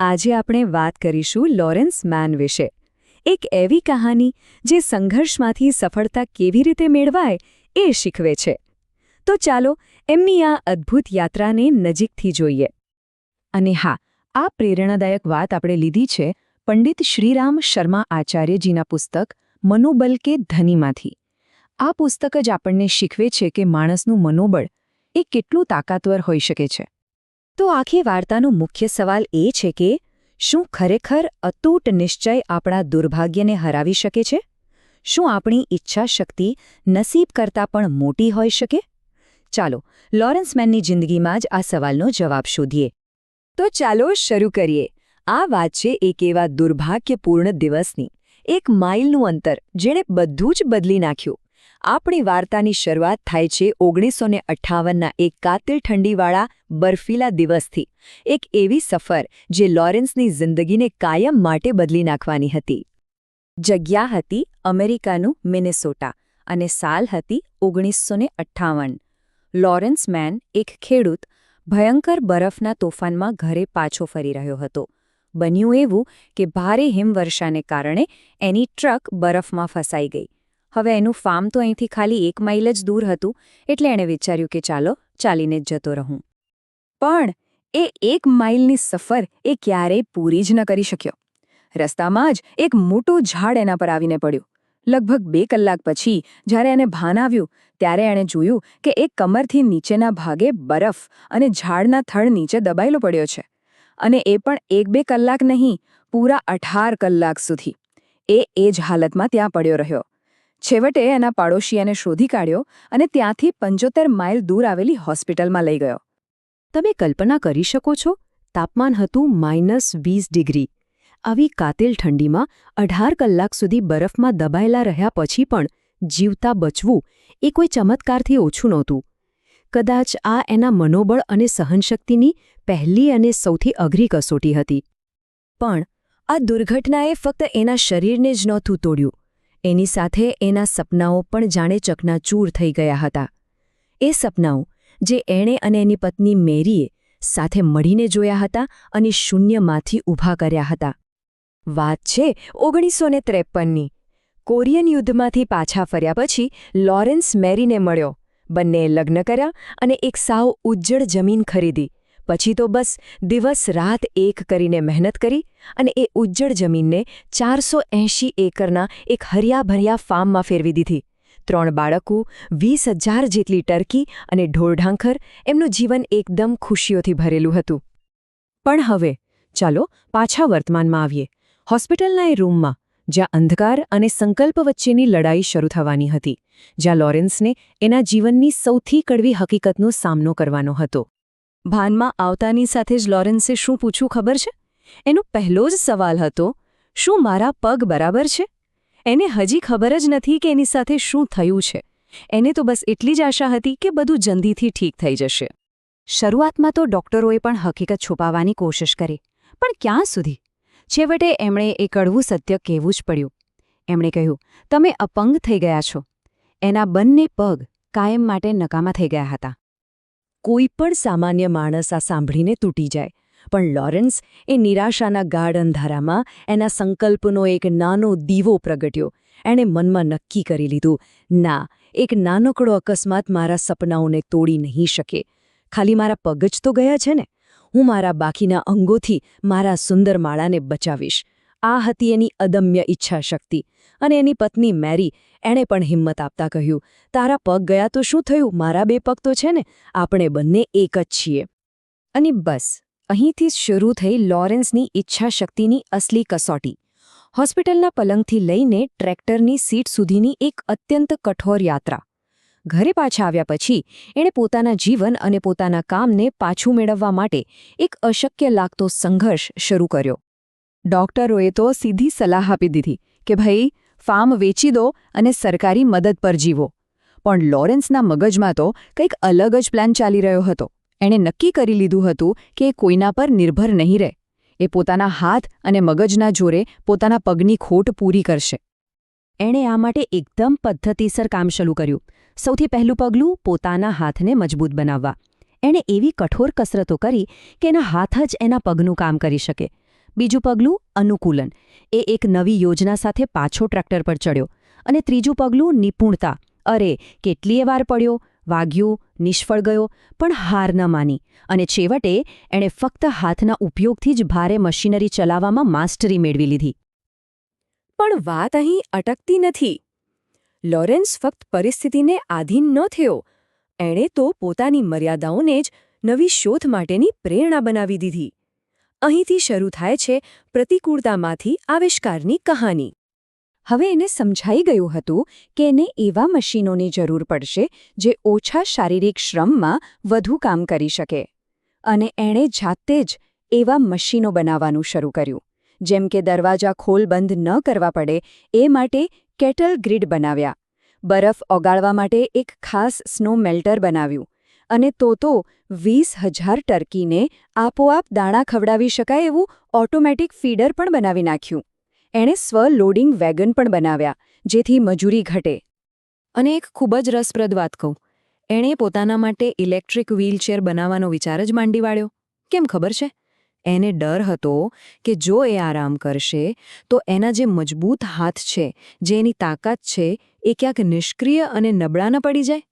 આજે આપણે વાત કરીશું લોરેન્સ મેન વિશે. એક એવી કહાની જે સંઘર્ષમાંથી સફળતા કેવી રીતે મેળવાય એ શીખવે છે. તો ચાલો એમની આ અદ્ભુત યાત્રાને નજીકથી જોઈએ. અને હા, આ પ્રેરણાદાયક વાત આપણે લીધી છે પંડિત શ્રીરામ શર્મા આચાર્યજીના પુસ્તક મનોબલ કે ધનીમાંથી. આ પુસ્તક જ આપણને શીખવે છે કે માણસનું મનોબળ એ કેટલું તાકાતવર હોઈ શકે છે. તો આખી વાર્તાનો મુખ્ય સવાલ એ છે કે, શું ખરેખર અતૂટ નિશ્ચય આપણા દુર્ભાગ્યને હરાવી શકે છે? શું આપણી ઈચ્છા શક્તિ નસીબ કરતાં પણ મોટી હોઈ શકે? ચાલો, લોરેન્સ મેનની જિંદગીમાં જ આ સવાલનો જવાબ શોધીએ. તો ચાલો શરૂ કરીએ. આ વાત છે એક એવા દુર્ભાગ્યપૂર્ણ દિવસની. એક માઇલનું અંતર, જેણે બધું જ બદલી નાખ્યું. આપણી વાર્તાની શરૂઆત થાય છે ઓગણીસો ને અઠ્ઠાવનના એક કાતિલ ઠંડીવાળા બર્ફીલા દિવસથી. એક એવી સફર જે લોરેન્સની જિંદગીને કાયમ માટે બદલી નાખવાની હતી. જગ્યા હતી અમેરિકાનું મિનેસોટા અને સાલ હતી ઓગણીસો ને અઠ્ઠાવન. લોરેન્સ મેન એક ખેડૂત, ભયંકર બરફના તોફાનમાં ઘરે પાછો ફરી રહ્યો હતો. બન્યું એવું કે ભારે હિમવર્ષાને કારણે એની ટ્રક બરફમાં ફસાઈ ગઈ. હવે એનું ફાર્મ તો અહીંથી ખાલી એક માઇલ જ દૂર હતું, એટલે એણે વિચાર્યું કે ચાલો, ચાલીને જ જતો રહું. પણ એ એક માઇલની સફર એ ક્યારેય પૂરી જ ન કરી શક્યો. રસ્તામાં જ એક મોટું ઝાડ એના પર આવીને પડ્યું. લગભગ બે કલાક પછી, જ્યારે એને ભાન આવ્યું, ત્યારે એણે જોયું કે એક કમરથી નીચેના ભાગે બરફ અને ઝાડના થડ નીચે દબાયેલો પડ્યો છે. અને એ પણ એક બે કલાક નહીં, પૂરા અઢાર કલાક સુધી. એ એ જ હાલતમાં ત્યાં પડ્યો રહ્યો. છેવટે એના પાડોશીયાને શોધી કાઢ્યો અને ત્યાંથી પંચોતેર માઇલ દૂર આવેલી હોસ્પિટલમાં લઈ ગયો. તમે કલ્પના કરી શકો છો? તાપમાન હતું માઇનસ વીસ ડિગ્રી. આવી કાતિલ ઠંડીમાં અઢાર કલાક સુધી બરફમાં દબાયેલા રહ્યા પછી પણ જીવતા બચવું એ કોઈ ચમત્કારથી ઓછું નહોતું. કદાચ આ એના મનોબળ અને સહનશક્તિની પહેલી અને સૌથી અઘરી કસોટી હતી. પણ આ દુર્ઘટનાએ ફક્ત એના શરીરને જ નહોતું તોડ્યું. એની સાથે એના સપનાઓ પણ જાણે ચકનાચૂર થઈ ગયા હતા. એ સપનાઓ, જે એણે અને એની પત્ની મેરીએ સાથે મળીને જોયા હતા અને શૂન્યમાંથી ઊભા કર્યા હતા. વાત છે ઓગણીસો ને ત્રેપનની. કોરિયન યુદ્ધમાંથી પાછા ફર્યા પછી લોરેન્સ મેરીને મળ્યો. બંનેએ લગ્ન કર્યા અને એક સાવ ઉજ્જળ જમીન ખરીદી. પછી તો બસ દિવસ રાત એક કરીને મહેનત કરી અને એ ઉજ્જળ જમીનને ચારસો એંશી એકરના એક હરિયાભર્યા ફાર્મમાં ફેરવી દીધી. ત્રણ બાળકો, વીસ હજાર જેટલી ટર્કી અને ઢોરઢાંખર એમનું જીવન એકદમ ખુશીઓથી ભરેલું હતું. પણ હવે, ચાલો પાછા વર્તમાનમાં આવીએ. હોસ્પિટલના એ રૂમમાં, જ્યાં અંધકાર અને સંકલ્પ વચ્ચેની લડાઈ શરૂ થવાની હતી, જ્યાં લોરેન્સને એના જીવનની સૌથી કડવી હકીકતનો સામનો કરવાનો હતો. ભાનમાં આવતાની સાથે જ લોરેન્સે શું પૂછ્યું ખબર છે? એનો પહેલો જ સવાલ હતો, શું મારા પગ બરાબર છે? એને હજી ખબર જ નથી કે એની સાથે શું થયું છે. એને તો બસ એટલી જ આશા હતી કે બધું જલ્દીથી ઠીક થઈ જશે. શરૂઆતમાં તો ડોક્ટરોએ પણ હકીકત છુપાવવાની કોશિશ કરી, પણ ક્યાં સુધી? છેવટે એમણે એ કડવું સત્ય કહેવું જ પડ્યું. એમણે કહ્યું, તમે અપંગ થઈ ગયા છો. એના બંને પગ કાયમ માટે નકામા થઈ ગયા હતા. કોઈ પણ સામાન્ય માણસ આ સાંભળીને તૂટી જાય. પણ લોરેન્સ એ નિરાશાના ગાઢ અંધારામાં એના સંકલ્પનો એક નાનો દીવો પ્રગટ્યો. એણે મનમાં નક્કી કરી લીધું, ના, એક નાનકડો અકસ્માત મારા સપનાઓને તોડી નહીં શકે. ખાલી મારા પગ જ તો ગયા છે ને. હું મારા બાકીના અંગોથી મારા સુંદર માળાને બચાવીશ. આ હતી એની અદમ્ય ઈચ્છાશક્તિ. અને એની પત્ની મેરી એણે પણ હિંમત આપતા કહ્યું, તારા પગ ગયા તો શું થયું? મારા બે પગ તો છે ને, આપણે બંને એક જ છીએ. અને બસ, અહીંથી શરૂ થઈ લોરેન્સની ઈચ્છાશક્તિની અસલી કસોટી. હોસ્પિટલના પલંગથી લઈને ટ્રેક્ટરની સીટ સુધીની એક અત્યંત કઠોર યાત્રા. ઘરે પાછા આવ્યા પછી, એણે પોતાના જીવન અને પોતાના કામને પાછું મેળવવા માટે એક અશક્ય લાગતો સંઘર્ષ શરૂ કર્યો. ડોક્ટરોએ તો સીધી સલાહ આપી દીધી કે, ભાઈ ફાર્મ વેચી દો અને સરકારી મદદ પર જીવો. પણ લોરેન્સના મગજમાં તો કંઈક અલગ જ પ્લાન ચાલી રહ્યો હતો. એણે નક્કી કરી લીધું હતું કે એ કોઈના પર નિર્ભર નહીં રહે. એ પોતાના હાથ અને મગજના જોરે પોતાના પગની ખોટ પૂરી કરશે. એણે આ માટે એકદમ પદ્ધતિસર કામ શરૂ કર્યું. સૌથી પહેલું પગલું પોતાના હાથને મજબૂત બનાવવા. એણે એવી કઠોર કસરતો કરી કે એના હાથ જ એના પગનું કામ કરી શકે. બીજું પગલું અનુકૂલન. એ એક નવી યોજના સાથે પાછો ટ્રેક્ટર પર ચડ્યો અને ત્રીજું પગલું નિપુણતા. અરે, કેટલીય વાર પડ્યો, વાગ્યો, નિષ્ફળ ગયો, પણ હાર ન માની. અને છેવટે, એણે ફક્ત હાથના ઉપયોગથી જ ભારે મશીનરી ચલાવવામાં માસ્ટરી મેળવી લીધી. પણ વાત અહીં અટકતી નથી. લોરેન્સ ફક્ત પરિસ્થિતિને આધીન ન થયો. એણે તો પોતાની મર્યાદાઓને જ નવી શોધ માટેની પ્રેરણા બનાવી દીધી. અહીંથી શરૂ થાય છે પ્રતિકૂળતામાંથી આવિષ્કારની કહાની. હવે એને સમજાઈ ગયું હતું કે એને એવા મશીનોની જરૂર પડશે જે ઓછા શારીરિક શ્રમમાં વધુ કામ કરી શકે. અને એણે જાતે જ એવા મશીનો બનાવવાનું શરૂ કર્યું. જેમ કે દરવાજા ખોલ બંધ ન કરવા પડે એ માટે કેટલ ગ્રીડ બનાવ્યા. બરફ ઓગાળવા માટે એક ખાસ સ્નો મેલ્ટર બનાવ્યું. અને તો તો વીસ હજાર ટર્કીને આપોઆપ દાણા ખવડાવી શકાય એવું ઓટોમેટિક ફીડર પણ બનાવી નાખ્યું. એણે સ્વ લોડિંગ વેગન પણ બનાવ્યા, જેથી મજૂરી ઘટે. અને એક ખૂબ જ રસપ્રદ વાત કહું, એણે પોતાના માટે ઇલેક્ટ્રિક વ્હીલચેર બનાવવાનો વિચાર જ માંડી વાળ્યો. કેમ ખબર છે? એને ડર હતો કે જો એ આરામ કરશે, તો એના જે મજબૂત હાથ છે, જે એની તાકાત છે, એ ક્યાંક નિષ્ક્રિય અને નબળા ન પડી જાય.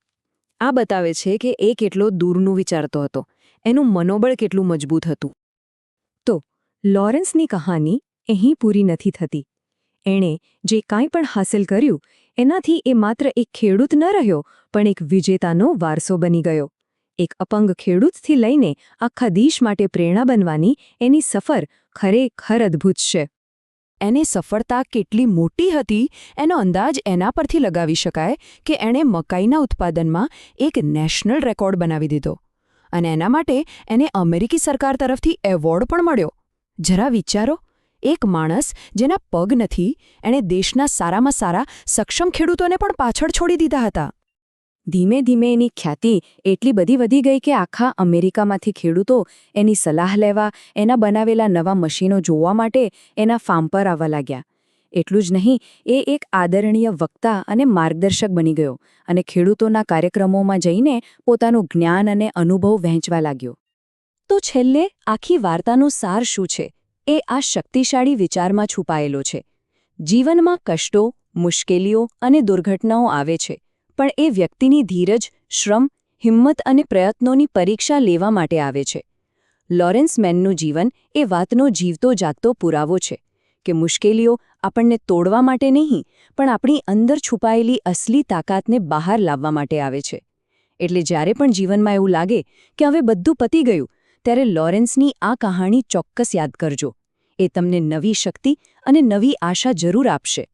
આ બતાવે છે કે એ કેટલો દૂરનું વિચારતો હતો. એનું મનોબળ કેટલું મજબૂત હતું. તો, લોરેન્સની કહાની અહીં પૂરી નથી થતી. એણે જે કાંઈ પણ હાંસલ કર્યું, એનાથી એ માત્ર એક ખેડૂત ન રહ્યો, પણ એક વિજેતાનો વારસો બની ગયો. એક અપંગ ખેડૂતથી લઈને આખા દેશ માટે પ્રેરણા બનવાની એની સફર ખરેખર અદ્ભુત છે. એને સફળતા કેટલી મોટી હતી, એનો અંદાજ એના પરથી લગાવી શકાય કે એણે મકાઈના ઉત્પાદનમાં એક નેશનલ રેકોર્ડ બનાવી દીધો. અને એના માટે એને અમેરિકી સરકાર તરફથી એવોર્ડ પણ મળ્યો. જરા વિચારો, એક માણસ જેના પગ નથી, એણે દેશના સારામાં સારા સક્ષમ ખેડૂતોને પણ પાછળ છોડી દીધા હતા. ધીમે ધીમે એની ખ્યાતિ એટલી બધી વધી ગઈ કે આખા અમેરિકામાંથી ખેડૂતો એની સલાહ લેવા, એના બનાવેલા નવા મશીનો જોવા માટે એના ફાર્મ પર આવવા લાગ્યા. એટલું જ નહીં, એ એક આદરણીય વક્તા અને માર્ગદર્શક બની ગયો અને ખેડૂતોના કાર્યક્રમોમાં જઈને પોતાનું જ્ઞાન અને અનુભવ વહેંચવા લાગ્યો. તો છેલ્લે આખી વાર્તાનો સાર શું છે? એ આ શક્તિશાળી વિચારમાં છુપાયેલો છે. જીવનમાં કષ્ટો, મુશ્કેલીઓ અને દુર્ઘટનાઓ આવે છે. પણ એ વ્યક્તિની ધીરજ, શ્રમ, હિંમત અને પ્રયત્નોની પરીક્ષા લેવા માટે આવે છે. લોરેન્સ મેનનું જીવન એ વાતનો જીવતો જાગતો પુરાવો છે કે મુશ્કેલીઓ આપણને તોડવા માટે નહીં, પણ આપણી અંદર છુપાયેલી અસલી તાકાતને બહાર લાવવા માટે આવે છે. એટલે જ્યારે પણ જીવનમાં એવું લાગે કે હવે બધું પતી ગયું, ત્યારે લોરેન્સની આ કહાણી ચોક્કસ યાદ કરજો. એ તમને નવી શક્તિ અને નવી આશા જરૂર આપશે.